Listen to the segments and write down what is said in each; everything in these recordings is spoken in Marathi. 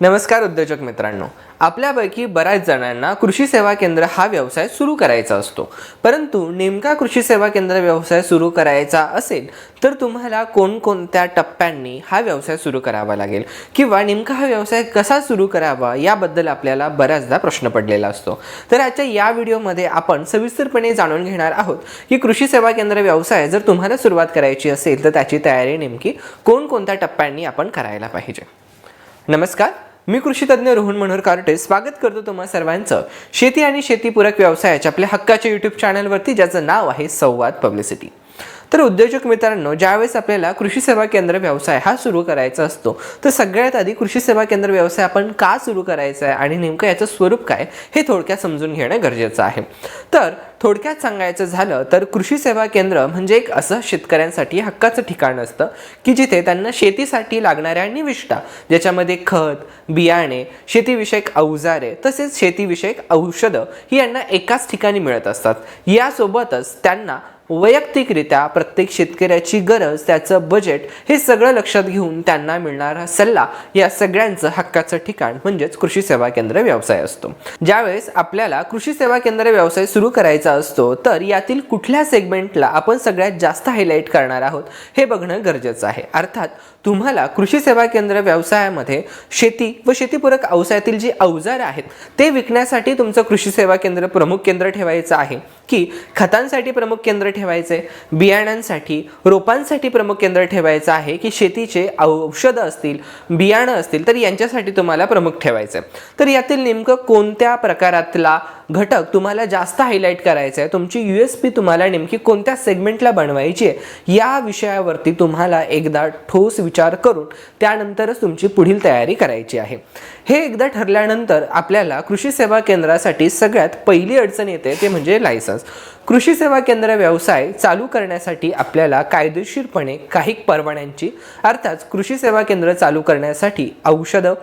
नमस्कार उद्योजक मित्रांनो. आपल्यापैकी बऱ्याच जणांना कृषी सेवा केंद्र हा व्यवसाय सुरू करायचा असतो. परंतु नेमका कृषी सेवा केंद्र व्यवसाय सुरू करायचा असेल तर तुम्हाला कोणकोणत्या टप्प्यांनी हा व्यवसाय सुरू करावा लागेल? किंवा नेमका हा व्यवसाय कसा सुरू करावा याबद्दल आपल्याला बऱ्याचदा प्रश्न पडलेला असतो. तर आजच्या या व्हिडिओमध्ये आपण सविस्तरपणे जाणून घेणार आहोत की कृषी सेवा केंद्र व्यवसाय जर तुम्हाला सुरुवात करायची असेल तर त्याची तयारी नेमकी कोणकोणत्या टप्प्यांनी आपण करायला पाहिजे. नमस्कार. मी कृषी तज्ज्ञ रोहन मनोहर कार्टे स्वागत करतो तुम्हा सर्वांचं. शेती आणि शेतीपूरक व्यवसायाच्या आपल्या हक्काच्या यूट्यूब चॅनलवरती ज्याचं नाव आहे संवाद पब्लिसिटी तर उद्योजक मित्रांनो ज्यावेळेस आपल्याला कृषी सेवा केंद्र व्यवसाय हा सुरू करायचा असतो तर सगळ्यात आधी कृषी सेवा केंद्र व्यवसाय आपण का सुरू करायचा आहे आणि नेमकं याचं स्वरूप काय हे थोडक्यात समजून घेणं गरजेचं आहे. तर थोडक्यात सांगायचं झालं तर कृषी सेवा केंद्र म्हणजे एक असं शेतकऱ्यांसाठी हक्काचं ठिकाण असतं की जिथे त्यांना शेतीसाठी लागणाऱ्या निविष्ठा ज्याच्यामध्ये खत बियाणे शेतीविषयक अवजारे तसेच शेतीविषयक औषधं ही यांना एकाच ठिकाणी मिळत असतात. यासोबतच त्यांना वैयक्तिकरित्या प्रत्येक शेतकऱ्याची गरज त्याचं बजेट हे सगळं लक्षात घेऊन त्यांना मिळणारा सल्ला या सगळ्यांचं हक्काचं ठिकाण म्हणजेच कृषी सेवा केंद्र व्यवसाय असतो. ज्यावेळेस आपल्याला कृषी सेवा केंद्र व्यवसाय सुरू करायचा असतो तर यातील कुठल्या सेगमेंटला आपण सगळ्यात जास्त हायलाईट करणार आहोत हे बघणं गरजेचं आहे. अर्थात तुम्हाला कृषी सेवा केंद्र व्यवसायामध्ये शेती व शेतीपूरक अवसायातील जी अवजारं आहेत ते विकण्यासाठी तुमचं कृषी सेवा केंद्र प्रमुख केंद्र ठेवायचं आहे की खतांसाठी प्रमुख केंद्र ठेवायचे. बियाण्यांसाठी रोपांसाठी प्रमुख केंद्र ठेवायचं आहे की शेतीचे औषधं असतील बियाणं असतील तर यांच्यासाठी तुम्हाला प्रमुख ठेवायचं आहे तर यातील नेमकं कोणत्या प्रकारातला घटक तुम्हाला जास्त हायलाईट करायचा आहे तुमची यू एस पी तुम्हाला नेमकी कोणत्या सेगमेंटला बनवायची आहे या विषयावरती तुम्हाला एकदा ठोस विचार करून त्यानंतरच तुमची पुढील तयारी करायची आहे. हे एकदा ठरल्यानंतर आपल्याला कृषी सेवा केंद्रासाठी सगळ्यात पहिली अडचण येते ते म्हणजे लायसन्स कृषी सेवा केंद्र व्यवसाय चालू करण्यासाठी आपल्याला कायदेशीरपणे काही परवान्यांची अर्थात कृषी सेवा केंद्र चालू करण्यासाठी औषधं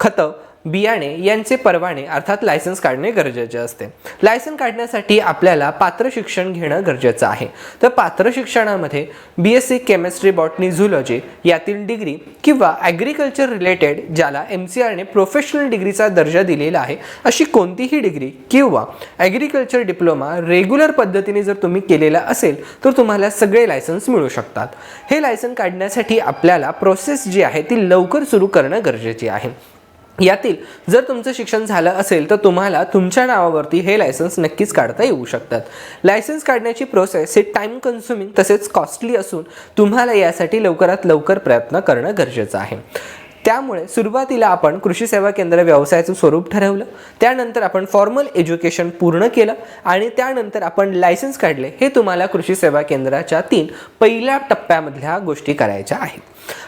खतं बियाणे यांचे परवाने अर्थात लायसन्स काढणे गरजेचे असते. लायसन काढण्यासाठी आपल्याला पात्र शिक्षण घेणं गरजेचं आहे. तर पात्र शिक्षणामध्ये B S C chemistry botany zoology यातील डिग्री किंवा ॲग्रिकल्चर रिलेटेड ज्याला एम सी आरने प्रोफेशनल डिग्रीचा दर्जा दिलेला आहे अशी कोणतीही डिग्री किंवा ॲग्रिकल्चर डिप्लोमा रेग्युलर पद्धतीने जर तुम्ही केलेला असेल तर तुम्हाला सगळे लायसन्स मिळू शकतात. हे लायसन काढण्यासाठी आपल्याला प्रोसेस जी आहे ती लवकर सुरू करणं गरजेची आहे. यातील जर तुमचं शिक्षण झालं असेल तर तुम्हाला तुमच्या नावावरती हे लायसन्स नक्कीच काढता येऊ शकतात. लायसन्स काढण्याची प्रोसेस ही टाईम कन्झ्युमिंग तसेच कॉस्टली असून तुम्हाला यासाठी लवकरात लवकर प्रयत्न करणं गरजेचं आहे. त्यामुळे सुरुवातीला आपण कृषी सेवा केंद्र व्यवसायाचं स्वरूप ठरवलं त्यानंतर आपण फॉर्मल एज्युकेशन पूर्ण केलं आणि त्यानंतर आपण लायसन्स काढले. हे तुम्हाला कृषी सेवा केंद्राच्या तीन पहिल्या टप्प्यामधल्या गोष्टी करायच्या आहेत.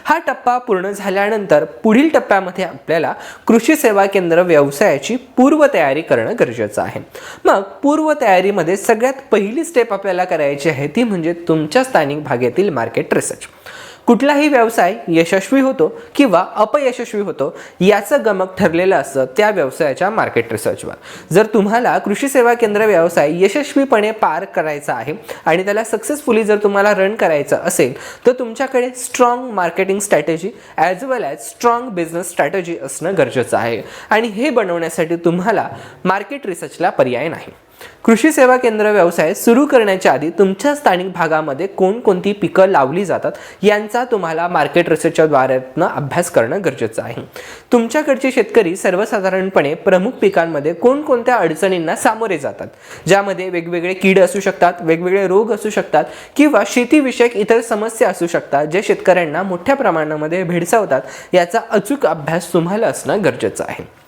हा टप्पा पूर्ण झाल्यानंतर पुढील टप्प्यामध्ये आपल्याला कृषी सेवा केंद्र व्यवसायाची पूर्वतयारी करणं गरजेचं आहे. मग पूर्वतयारीमध्ये सगळ्यात पहिली स्टेप आपल्याला करायची आहे ती म्हणजे तुमच्या स्थानिक भागेतील मार्केट रिसर्च कुठलाही व्यवसाय यशस्वी होतो किंवा अपयशस्वी होतो याचं गमक ठरलेलं असतं त्या व्यवसायाच्या मार्केट रिसर्चवर जर तुम्हाला कृषी सेवा केंद्र व्यवसाय यशस्वीपणे पार करायचा आहे आणि त्याला सक्सेसफुली जर तुम्हाला रन करायचं असेल तर तुमच्याकडे strong marketing strategy as well as strong business strategy असणं गरजेचं आहे. आणि हे बनवण्यासाठी तुम्हाला मार्केट रिसर्चला पर्याय नाही. कृषी सेवा केंद्र व्यवसाय सुरू करण्याच्या आधी तुमच्या स्थानिक भागामध्ये कोणकोणती पिकं लावली जातात यांचा तुम्हाला मार्केट रिसर्चच्या द्वारातनं अभ्यास करणं गरजेचं आहे. तुमच्याकडचे शेतकरी सर्वसाधारणपणे प्रमुख पिकांमध्ये कोणकोणत्या अडचणींना सामोरे जातात ज्यामध्ये वेगवेगळे कीड असू शकतात वेगवेगळे रोग असू शकतात किंवा शेतीविषयक इतर समस्या असू शकतात जे शेतकऱ्यांना मोठ्या प्रमाणामध्ये भेडसावतात याचा अचूक अभ्यास तुम्हाला असणं गरजेचं आहे.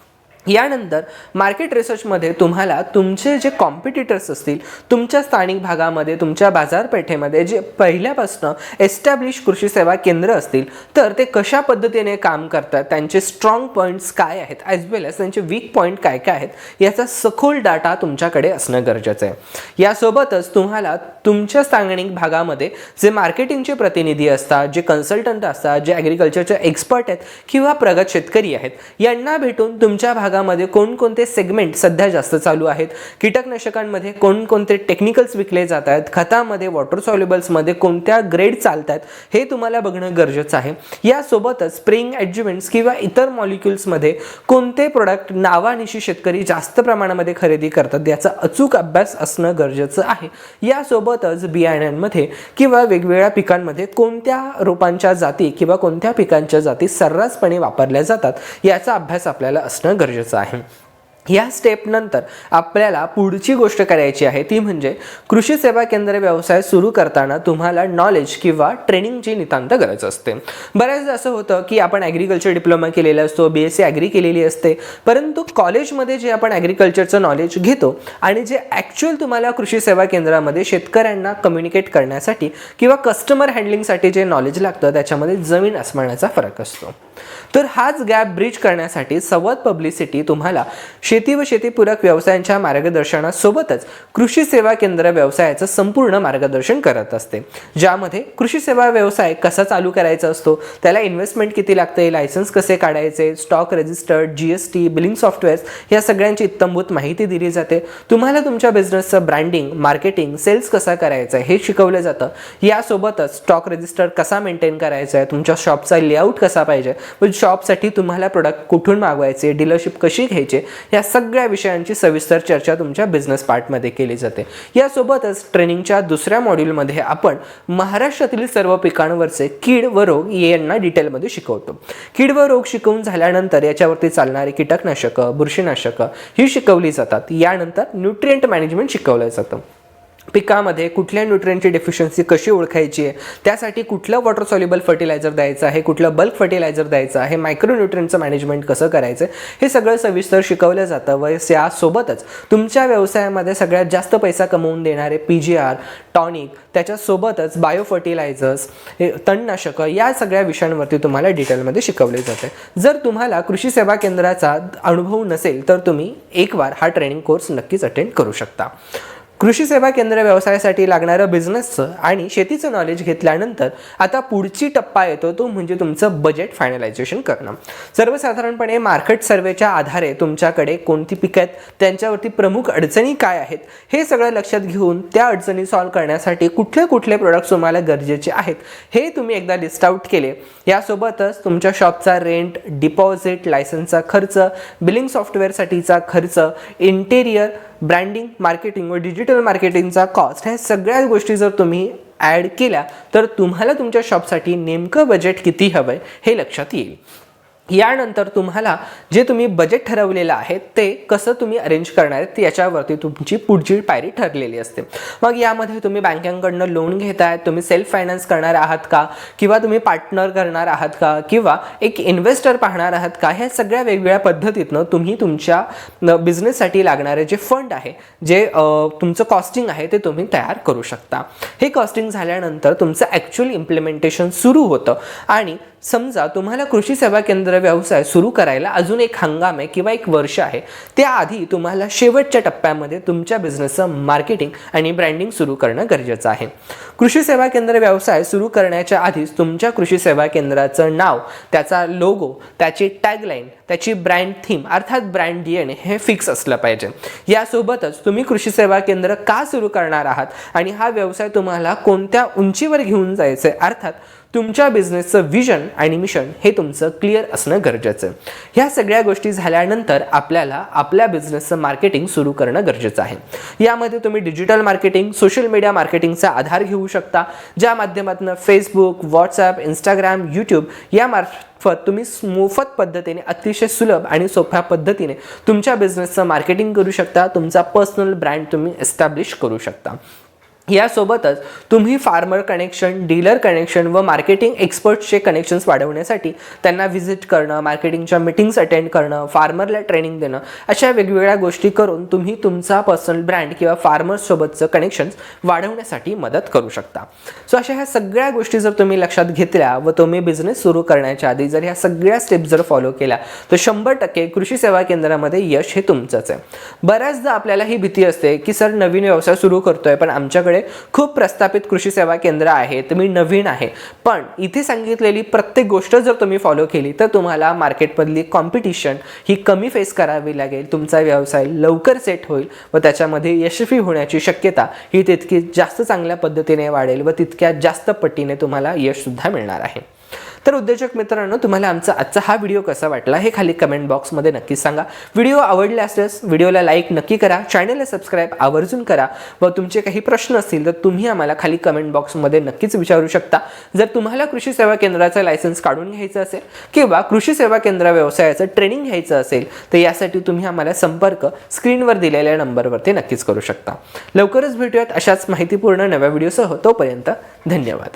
यानंतर मार्केट रिसर्चमध्ये तुम्हाला तुमचे जे कॉम्पिटिटर्स असतील तुमच्या स्थानिक भागामध्ये तुमच्या बाजारपेठेमध्ये जे पहिल्यापासून एस्टॅब्लिश कृषी सेवा केंद्र असतील तर ते कशा पद्धतीने काम करतात त्यांचे स्ट्रॉंग पॉईंट्स काय आहेत ॲज वेल एज त्यांचे वीक पॉईंट काय काय आहेत याचा सखोल डाटा तुमच्याकडे असणं गरजेचं आहे. यासोबतच तुम्हाला तुमच्या स्थानिक भागामध्ये जे मार्केटिंगचे प्रतिनिधी असतात जे कन्सल्टंट असतात जे ॲग्रिकल्चरचे एक्सपर्ट आहेत किंवा प्रगत शेतकरी आहेत यांना भेटून तुमच्या भागात भागामध्ये कोणकोणते सेगमेंट सध्या जास्त चालू आहेत? कीटकनाशकांमध्ये कोणकोणते टेक्निकल्स विकले जात आहेत? खतामध्ये वॉटर सॉल्युबल्समध्ये कोणत्या ग्रेड चालत आहेत हे तुम्हाला बघणं गरजेचं आहे. यासोबतच स्प्रिंग ॲडज्युमेंट्स किंवा इतर मॉलिक्युल्समध्ये कोणते प्रोडक्ट नावानिशी शेतकरी जास्त प्रमाणामध्ये खरेदी करतात याचा अचूक अभ्यास असणं गरजेचं आहे. यासोबतच बियाण्यांमध्ये किंवा वेगवेगळ्या पिकांमध्ये कोणत्या रोपांच्या जाती किंवा कोणत्या पिकांच्या जाती सर्रासपणे वापरल्या जातात याचा अभ्यास आपल्याला असणं गरजेचं आहे. या स्टेपनंतर आपल्याला पुढची गोष्ट करायची आहे ती म्हणजे कृषी सेवा केंद्र व्यवसाय सुरू करताना तुम्हाला नॉलेज किंवा ट्रेनिंगची नितांत गरज असते. बऱ्याचदा असं होतं की आपण ॲग्रिकल्चर डिप्लोमा केलेला असतो बी एस सी ॲग्री केलेली असते परंतु कॉलेजमध्ये जे आपण ॲग्रिकल्चरचं नॉलेज घेतो आणि जे ॲक्च्युअल तुम्हाला कृषी सेवा केंद्रामध्ये शेतकऱ्यांना कम्युनिकेट करण्यासाठी किंवा कस्टमर हँडलिंगसाठी जे नॉलेज लागतं त्याच्यामध्ये जमीन आसमानाचा फरक असतो. तर हाच गॅप ब्रिज करण्यासाठी संवाद पब्लिसिटी तुम्हाला शेती व शेतीपूरक व्यवसायांच्या मार्गदर्शनासोबतच कृषी सेवा केंद्र व्यवसायाचं संपूर्ण मार्गदर्शन करत असते. ज्यामध्ये कृषी सेवा व्यवसाय कसा चालू करायचा असतो त्याला इन्व्हेस्टमेंट किती लागते लायसन्स कसे काढायचे stock registered G S T billing softwares या सगळ्यांची इत्तमभूत माहिती दिली जाते. तुम्हाला तुमच्या बिझनेसचं ब्रँडिंग मार्केटिंग सेल्स कसा करायचा आहे हे शिकवलं जातं. यासोबतच स्टॉक रजिस्टर कसा मेंटेन करायचा आहे तुमच्या शॉपचा लेआउट कसा पाहिजे म्हणजे शॉपसाठी तुम्हाला प्रोडक्ट कुठून मागवायचे डीलरशिप कशी घ्यायचे या सगळ्या विषयांची सविस्तर चर्चा तुमच्या बिझनेस पार्टमध्ये केली जाते. यासोबतच ट्रेनिंगच्या दुसऱ्या मॉड्यूलमध्ये आपण महाराष्ट्रातील सर्व पिकांवरचे कीड व रोग यांना डिटेलमध्ये शिकवतो. कीड व रोग शिकवून झाल्यानंतर याच्यावरती चालणारी कीटकनाशकं बुरशीनाशकं ही शिकवली जातात. यानंतर न्यूट्रिएंट मॅनेजमेंट शिकवलं जातं. पिकामध्ये कुठल्या न्यूट्रियनची डेफिशियन्सी कशी ओळखायची आहे? त्यासाठी कुठलं वॉटर सॉल्युबल फर्टिलायझर द्यायचं आहे? कुठलं बल्क फर्टिलायझर द्यायचं आहे? मायक्रोन्यूट्रियनचं मॅनेजमेंट कसं करायचं हे सगळं सविस्तर शिकवलं जातं व यासोबतच तुमच्या व्यवसायामध्ये सगळ्यात जास्त पैसा कमवून देणारे पी जी आर टॉनिक त्याच्यासोबतच बायो फर्टिलायझर्स हे तणनाशकं या सगळ्या विषयांवरती तुम्हाला डिटेलमध्ये शिकवले जाते. जर तुम्हाला कृषी सेवा केंद्राचा अनुभव नसेल तर तुम्ही एक वार हा ट्रेनिंग कोर्स नक्कीच अटेंड करू शकता. कृषी सेवा केंद्र व्यवसायासाठी लागणारं बिझनेसचं आणि शेतीचं नॉलेज घेतल्यानंतर आता पुढची टप्पा येतो तो म्हणजे तुमचं बजेट फायनलायझेशन करणं. सर्वसाधारणपणे मार्केट सर्वेच्या आधारे तुमच्याकडे कोणती पिकं आहेत त्यांच्यावरती प्रमुख अडचणी काय आहेत हे सगळं लक्षात घेऊन त्या अडचणी सॉल्व्ह करण्यासाठी कुठले कुठले प्रोडक्ट्स तुम्हाला गरजेचे आहेत हे तुम्ही एकदा लिस्ट आउट केले. यासोबतच तुमच्या शॉपचा रेंट डिपॉझिट लायसन्सचा खर्च बिलिंग सॉफ्टवेअरसाठीचा खर्च इंटेरियर ब्रँडिंग मार्केटिंग व डिजिटल मार्केटिंगचा कॉस्ट ह्या सगळ्या गोष्टी जर तुम्ही ॲड केल्या तर तुम्हाला तुमच्या शॉपसाठी नेमकं बजेट किती हवं आहे हे लक्षात येईल. यानंतर तुम्हाला जे तुम्ही बजेट ठरवलेलं आहे ते कसं तुम्ही अरेंज करणार आहेत याच्यावरती तुमची पुढची पायरी ठरलेली असते. मग यामध्ये तुम्ही बँकांकडनं लोन घेताय तुम्ही सेल्फ फायनान्स करणार आहात का? किंवा तुम्ही पार्टनर करणार आहात का? किंवा एक इन्व्हेस्टर पाहणार आहात का? ह्या सगळ्या वेगवेगळ्या पद्धतीतनं तुम्ही तुमच्या बिझनेससाठी लागणारे जे फंड आहे जे तुमचं कॉस्टिंग आहे ते तुम्ही तयार करू शकता. हे कॉस्टिंग झाल्यानंतर तुमचं ॲक्च्युअल इम्प्लिमेंटेशन सुरू होतं. आणि समजा तुम्हाला कृषी सेवा केंद्र व्यवसाय सुरू करायला अजून एक हंगाम आहे किंवा एक वर्ष आहे त्याआधी तुम्हाला शेवटच्या टप्प्यामध्ये तुमच्या बिझनेसचं मार्केटिंग आणि ब्रँडिंग सुरू करणं गरजेचं आहे. कृषी सेवा केंद्र व्यवसाय सुरू करण्याच्या आधीच तुमच्या कृषी सेवा केंद्राचं नाव त्याचा लोगो त्याची टॅगलाईन त्याची ब्रँड थीम अर्थात ब्रँड डी एन हे फिक्स असलं पाहिजे. यासोबतच तुम्ही कृषी सेवा केंद्र का सुरू करणार आहात आणि हा व्यवसाय तुम्हाला कोणत्या उंचीवर घेऊन जायचं आहे अर्थात तुमच्या बिझनेसचं विजन आणि मिशन हे तुमचं क्लिअर असणं गरजेचं. आहे ह्या सगळ्या गोष्टी झाल्यानंतर आपल्याला आपल्या बिझनेसचं मार्केटिंग सुरू करणं गरजेचं आहे. यामध्ये तुम्ही डिजिटल मार्केटिंग सोशल मीडिया मार्केटिंगचा आधार घेऊ शकता. ज्या माध्यमातून फेसबुक व्हॉट्सॲप इंस्टाग्राम यूट्यूब या मार्फत तुम्ही मोफत पद्धतीने अतिशय सुलभ आणि सोप्या पद्धतीने तुमच्या बिझनेसचं मार्केटिंग करू शकता. तुमचा पर्सनल ब्रँड तुम्ही एस्टॅब्लिश करू शकता. यासोबतच तुम्ही फार्मर कनेक्शन डीलर कनेक्शन व मार्केटिंग एक्सपर्ट्सचे कनेक्शन्स वाढवण्यासाठी त्यांना व्हिजिट करणं मार्केटिंगच्या मिटिंग्स अटेंड करणं फार्मरला ट्रेनिंग देणं अशा वेगवेगळ्या गोष्टी करून तुम्ही तुमचा पर्सनल ब्रँड किंवा फार्मर्ससोबतचं कनेक्शन्स वाढवण्यासाठी मदत करू शकता. सो अशा ह्या सगळ्या गोष्टी जर तुम्ही लक्षात घेतल्या व तुम्ही बिझनेस सुरू करण्याच्या आधी जर ह्या सगळ्या स्टेप्स जर फॉलो केल्या तर शंभर टक्के कृषी सेवा केंद्रामध्ये यश हे तुमचंच आहे. बऱ्याचदा आपल्याला ही भीती असते की सर नवीन व्यवसाय सुरू करतोय पण आमच्याकडे माझ्याकडे खूप प्रस्थापित कृषी सेवा केंद्र आहेत मी नवीन आहे. पण इथे सांगितलेली प्रत्येक गोष्ट जर तुम्ही फॉलो केली तर तुम्हाला मार्केटमधली कॉम्पिटिशन ही कमी फेस करावी लागेल. तुमचा व्यवसाय लवकर सेट होईल व त्याच्यामध्ये यशस्वी होण्याची शक्यता ही तितकी जास्त चांगल्या पद्धतीने वाढेल व तितक्या जास्त पटीने तुम्हाला यशसुद्धा मिळणार आहे. तर उद्योजक मित्रांनो तुम्हाला आमचा आजचा हा व्हिडिओ कसा वाटला हे खाली कमेंट बॉक्समध्ये नक्की सांगा. व्हिडिओ आवडले असल्यास व्हिडिओला लाईक नक्की करा. चॅनलला सबस्क्राईब आवर्जून करा व तुमचे काही प्रश्न असतील तर तुम्ही आम्हाला खाली कमेंट बॉक्समध्ये नक्कीच विचारू शकता. जर तुम्हाला कृषी सेवा केंद्राचा लायसन्स काढून घ्यायचं असेल किंवा कृषी सेवा केंद्र व्यवसायाचं ट्रेनिंग घ्यायचं असेल तर यासाठी तुम्ही आम्हाला संपर्क स्क्रीनवर दिलेल्या नंबरवरती नक्कीच करू शकता. लवकरच भेटूयात अशाच माहितीपूर्ण नव्या व्हिडिओसह. तोपर्यंत धन्यवाद.